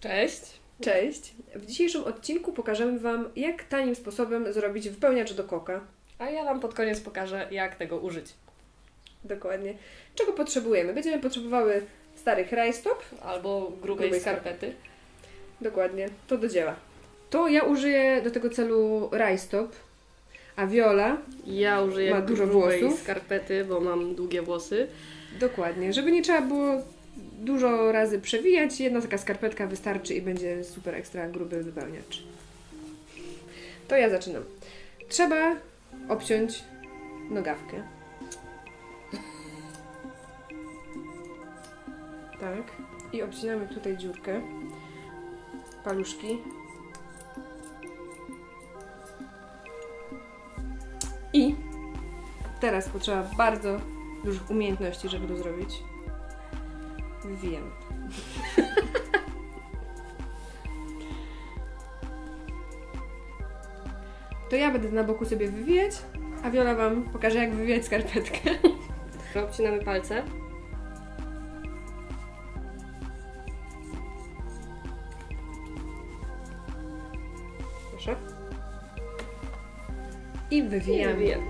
Cześć! W dzisiejszym odcinku pokażemy Wam, jak tanim sposobem zrobić wypełniacz do koka. A ja Wam pod koniec pokażę, jak tego użyć. Dokładnie. Czego potrzebujemy? Będziemy potrzebowały starych rajstop. Albo grubej, Grubej skarpety. Dokładnie. To do dzieła. To ja użyję do tego celu rajstop, a Viola Ja użyję Ma dużo włosów. skarpety, bo mam długie włosy. dokładnie. Żeby nie trzeba było dużo razy przewijać, jedna taka skarpetka wystarczy i będzie super ekstra gruby wypełniacz. To ja zaczynam. Trzeba obciąć nogawkę. Tak. I obcinamy tutaj dziurkę. Paluszki. I teraz potrzeba bardzo dużych umiejętności, żeby to zrobić. Wywijamy. To ja będę na boku sobie wywijać, a Wiola Wam pokaże, jak wywijać skarpetkę. Obcinamy palce. Proszę. I wywijamy. Wywijamy.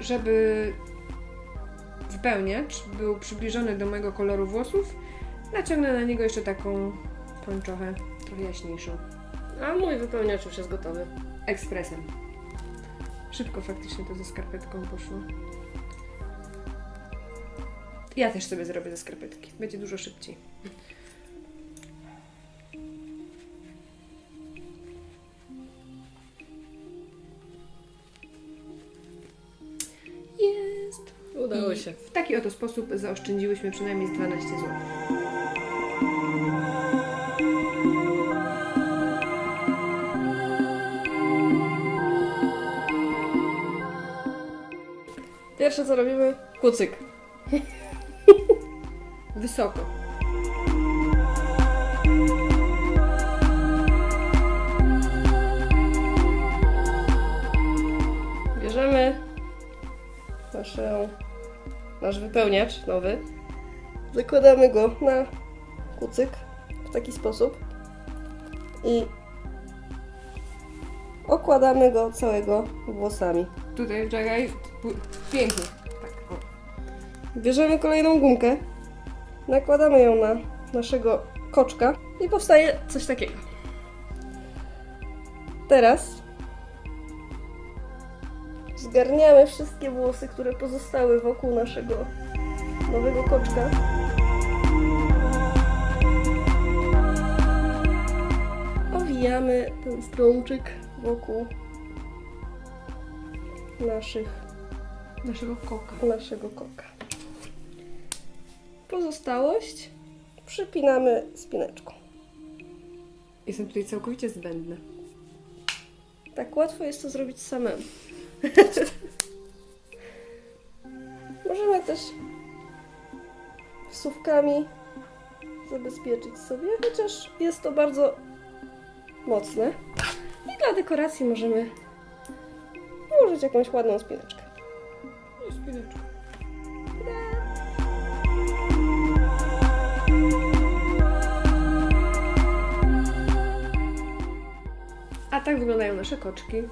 Żeby wypełniacz był przybliżony do mojego koloru włosów, naciągnę na niego jeszcze taką pończochę trochę jaśniejszą. A mój wypełniacz już jest gotowy. Ekspresem. Szybko faktycznie to ze skarpetką poszło. Ja też sobie zrobię ze skarpetki. Będzie dużo szybciej. Udało I się. W taki oto sposób zaoszczędziłyśmy przynajmniej z 12 zł. Pierwsze co robimy, kucyk. Wysoko. Nasz wypełniacz nowy. Zakładamy go na kucyk w taki sposób i okładamy go całego włosami. Tutaj, czekaj. Pięknie. Tak, o. Bierzemy kolejną gumkę, nakładamy ją na naszego koczka i powstaje coś takiego. Teraz zgarniamy wszystkie włosy, które pozostały wokół naszego nowego koczka. Owijamy ten strączyk wokół naszych Naszego koka. naszego koka. Pozostałość przypinamy spineczką. Jestem tutaj całkowicie zbędna. Tak łatwo jest to zrobić samemu. Możemy też wsówkami zabezpieczyć sobie, chociaż jest to bardzo mocne. I dla dekoracji możemy ułożyć jakąś ładną spineczkę. No, spineczka. A tak wyglądają nasze koczki.